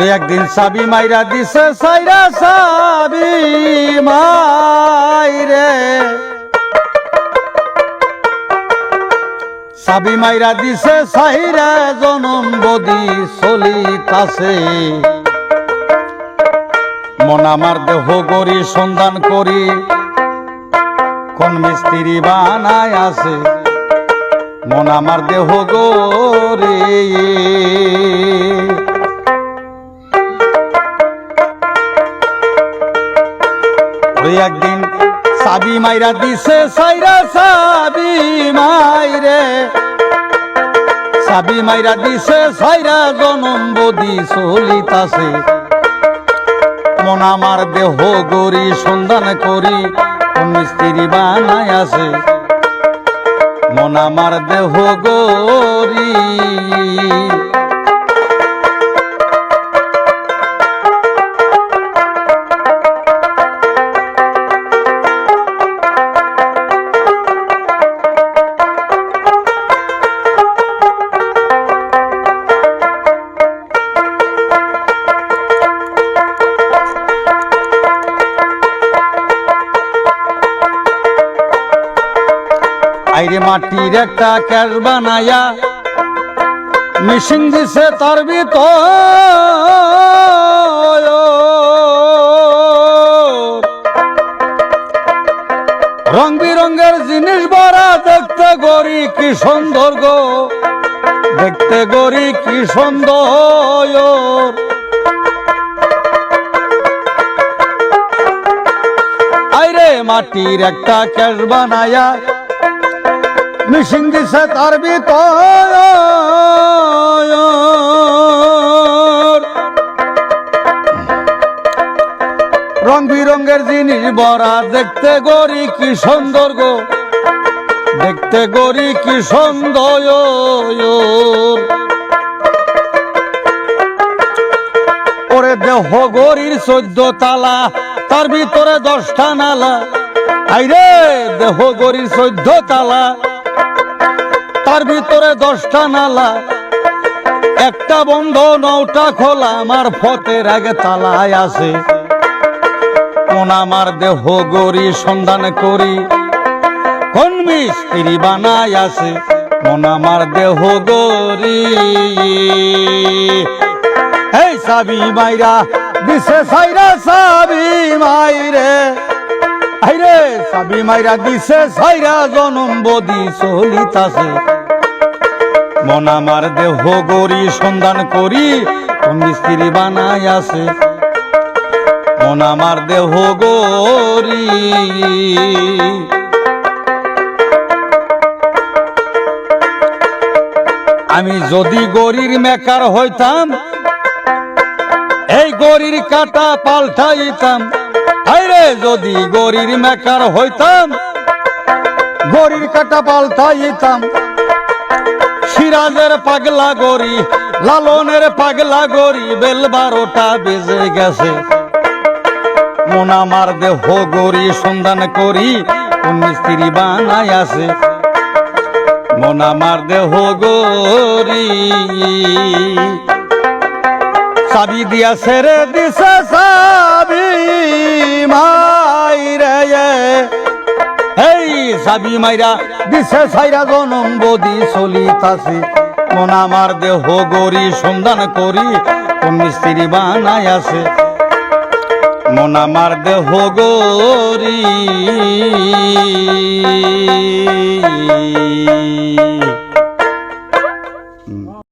ওরে একদিন সাবি মাইরা দিছে, সাইরা সাবি মাইরে। সাবি মাইরা দিছে সাইরা জনম বদি চলিতাছে। মন আমার দেহ গরি সন্ধান করি। কোন মিস্ত্রি বানায় আছে, মন আমার দেহ গরি একদিন সাবি মাইরা দিছে সাইরা সাবি মাইরে। সাবি মাইরা দিছে সাইরা জনম বদি চলিতাছে। মন আমার দেহ গরি সন্ধান করি মিস্ত্রি বানায় আছে মন আমার দেহ গরি আইরে মাটির একটা ক্যাশ বানায়া মিশিং দিছে তার ভিতর। রং বিরঙ্গের জিনিস ভরা দেখতে গরি কি সুন্দর গো, দেখতে গরি কি সুন্দর। আইরে মাটির একটা ক্যাশ বানায়া মিশিং দিছে তার ভিতর রং বিরঙ্গের জিনিস বরা, দেখতে গরি কি সুন্দর গো। দেখতে গরি কি সুন্দর। ওরে দেহ গরির চোদ্দ তালা, তার ভিতরে দশটা নালা। আইরে, দেহ গরির চোদ্দ তালা। তার ভিতরে দশটা নালা। একটা বন্ধ নৌটা খোলা, আমার ফতের আগে তালায় আছে আমার দেহ গরি সন্ধান করি, কোন মিস্ত্রি বানায় আছে মন আমার দেহ গরি এই সাবি মাইরা দিছে সাইরা সাবি মাইরে। আইরে সাবি মাইরা দিছে সাইরা জনম বদি চলিতাছে। মন আমার দেহ গরি সন্ধান করি কোন মিস্ত্রি বানায় আছে। মন আমার দেহ গরি আমি যদি গরির মেকার হইতাম, এই গরির কাটা পাল্টাইতাম। আইরে যদি গরির মেকার হইতাম, গরির কাটা পাল্টাইতাম সিরাজের পাগলা গরি, লালনের পাগলা গরি, বেল বারোটা বেজে গেছে। মন আমার দেহ গরি, সন্ধান করি, কোন মিস্ত্রি বানাই আছে। মন আমার দেহ গরি, চাবি দিয়া ছেড়ে দিছে চাবি। মাইরে এই চাবি মাইরা, দিছে সাইরা জনম বদি চলিতাছে মন আমার দেহ গরি সন্ধান করি, কোন মিস্ত্রি বানাই আছে। মন আমার দেহ গরি